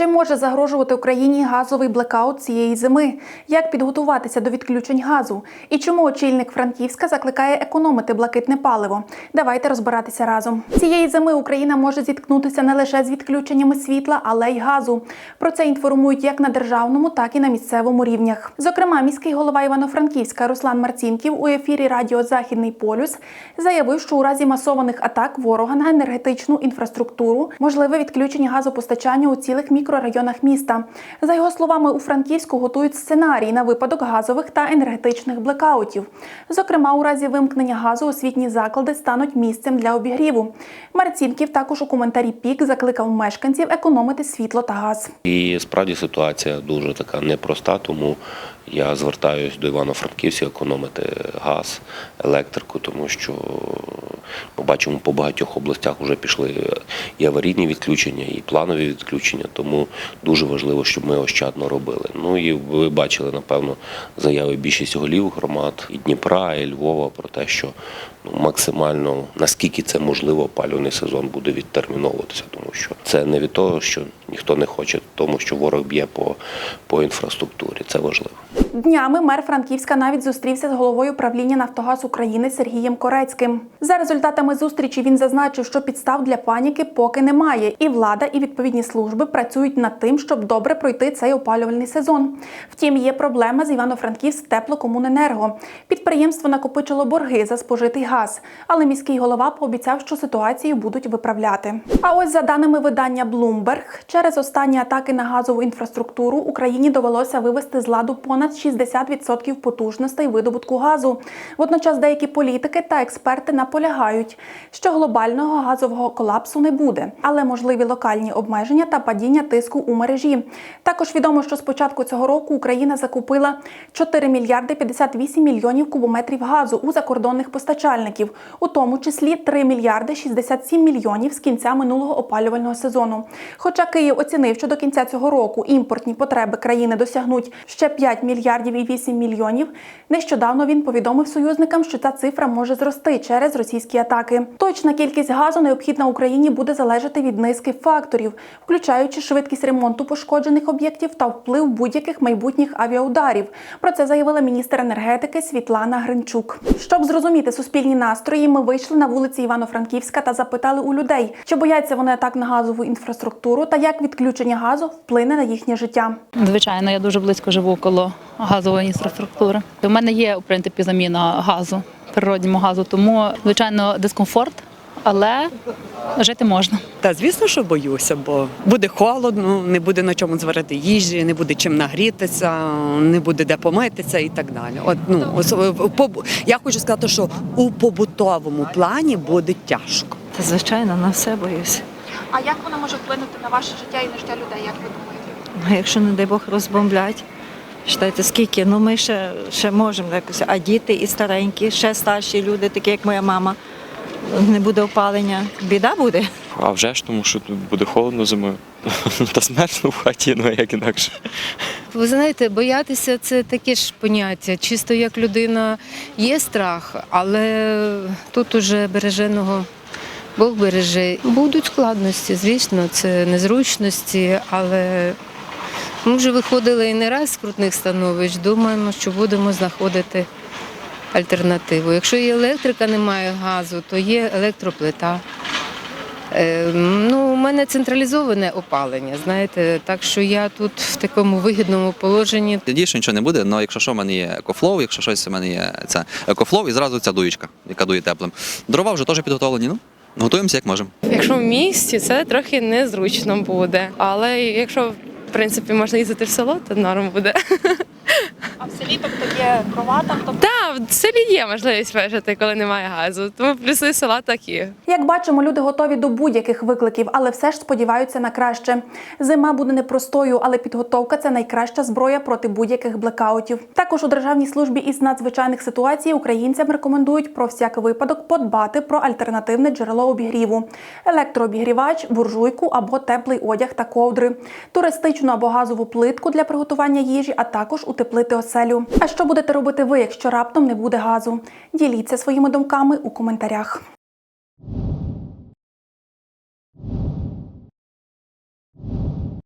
Чи може загрожувати Україні газовий блекаут цієї зими? Як підготуватися до відключень газу? І чому очільник Франківська закликає економити блакитне паливо? Давайте розбиратися разом. Цієї зими Україна може зіткнутися не лише з відключеннями світла, але й газу. Про це інформують як на державному, так і на місцевому рівнях. Зокрема, міський голова Івано-Франківська Руслан Марцінків у ефірі Радіо Західний полюс заявив, що у разі масованих атак ворога на енергетичну інфраструктуру можливе відключення газопостачання у цілих мікрорайонах міста. За його словами, у Франківську готують сценарій на випадок газових та енергетичних блекаутів. Зокрема, у разі вимкнення газу освітні заклади стануть місцем для обігріву. Марцінків також у коментарі пік закликав мешканців економити світло та газ. І справді ситуація дуже така непроста, тому я звертаюсь до Івано-Франківців економити газ, електрику, тому що ми бачимо по багатьох областях вже пішли і аварійні відключення, і планові відключення, тому дуже важливо, щоб ми ощадно робили. Ну і ви бачили, напевно, заяви більшість голів громад і Дніпра, і Львова про те, що ну, максимально наскільки це можливо, опалювальний сезон буде відтерміновуватися, тому що це не від того, що ніхто не хоче, тому що ворог б'є по, по інфраструктурі. Це важливо. Днями мер Франківська навіть зустрівся з головою правління Нафтогаз України Сергієм Корецьким. За результатами зустрічі він зазначив, що підстав для паніки поки немає, і влада, і відповідні служби працюють над тим, щоб добре пройти цей опалювальний сезон. Втім, є проблема з Івано-Франківськ теплокомуненерго. Підприємство накопичило борги за спожитий газ, але міський голова пообіцяв, що ситуацію будуть виправляти. А ось за даними видання Bloomberg, через останні атаки на газову інфраструктуру Україні довелося вивести з ладу понад 60% потужностей видобутку газу. Водночас деякі політики та експерти наполягають, що глобального газового колапсу не буде, але можливі локальні обмеження та падіння тиску у мережі. Також відомо, що з початку цього року Україна закупила 4 мільярди 58 мільйонів кубометрів газу у закордонних постачальників, у тому числі 3 мільярди 67 мільйонів з кінця минулого опалювального сезону. Хоча Київ оцінив, що до кінця цього року імпортні потреби країни досягнуть ще 5 мільярдів і 8 мільйонів. Нещодавно він повідомив союзникам, що ця цифра може зрости через російські атаки. Точна кількість газу необхідна Україні буде залежати від низки факторів, включаючи швидкість ремонту пошкоджених об'єктів та вплив будь-яких майбутніх авіаударів. Про це заявила міністр енергетики Світлана Гринчук. Щоб зрозуміти суспільні настрої, ми вийшли на вулиці Івано-Франківська та запитали у людей, чи бояться вони атак на газову інфраструктуру та як відключення газу вплине на їхнє життя. Звичайно, я дуже близько живу коло газової інфраструктури. У мене є в принципі заміна газу, природньому газу, тому звичайно дискомфорт, але жити можна. Та звісно, що боюся, бо буде холодно, не буде на чому зварити їжі, не буде чим нагрітися, не буде де помитися і так далі. От ну я хочу сказати, що у побутовому плані буде тяжко. Та звичайно, на все боюся. А як вона може вплинути на ваше життя і на життя людей? Як ви думаєте? Ну, якщо, не дай Бог, розбомблять, Считайте, скільки, ну ми ще, ще можемо якось, а діти і старенькі, ще старші люди, такі як моя мама, не буде опалення, біда буде. А вже ж, тому що тут буде холодно зимою. Та смертно в хаті, ну як інакше. Ви знаєте, боятися це таке ж поняття. Чисто як людина є страх, але тут уже береженого Бог береже. Будуть складності, звісно, це незручності, але ми вже виходили і не раз з крутних становищ. Думаємо, що будемо знаходити альтернативу. Якщо є електрика, немає газу, то є електроплита. Е, Ну, у мене централізоване опалення, знаєте, так що я тут в такому вигідному положенні. Дійсно нічого не буде, але якщо що, в мене є екофлоу, якщо щось в мене є це екофлоу і зразу ця дуєчка, яка дує теплим. Дрова вже теж підготовлені. Ну готуємося як можемо. Якщо в місті, це трохи незручно буде. Але якщо принципі можна їздити в село, то норм буде. А в селі тобто є дрова там, тобто Так, в селі є можливість вижити, коли немає газу. Тому плюси села такі. Як бачимо, люди готові до будь-яких викликів, але все ж сподіваються на краще. Зима буде непростою, але підготовка це найкраща зброя проти будь-яких блекаутів. Також у державній службі із надзвичайних ситуацій українцям рекомендують про всяк випадок подбати про альтернативне джерело обігріву: електрообігрівач, буржуйку або теплий одяг та ковдри, туристичну або газову плитку для приготування їжі, а також утеплити оселю. А що будете робити ви, якщо раптом не буде газу? Діліться своїми думками у коментарях.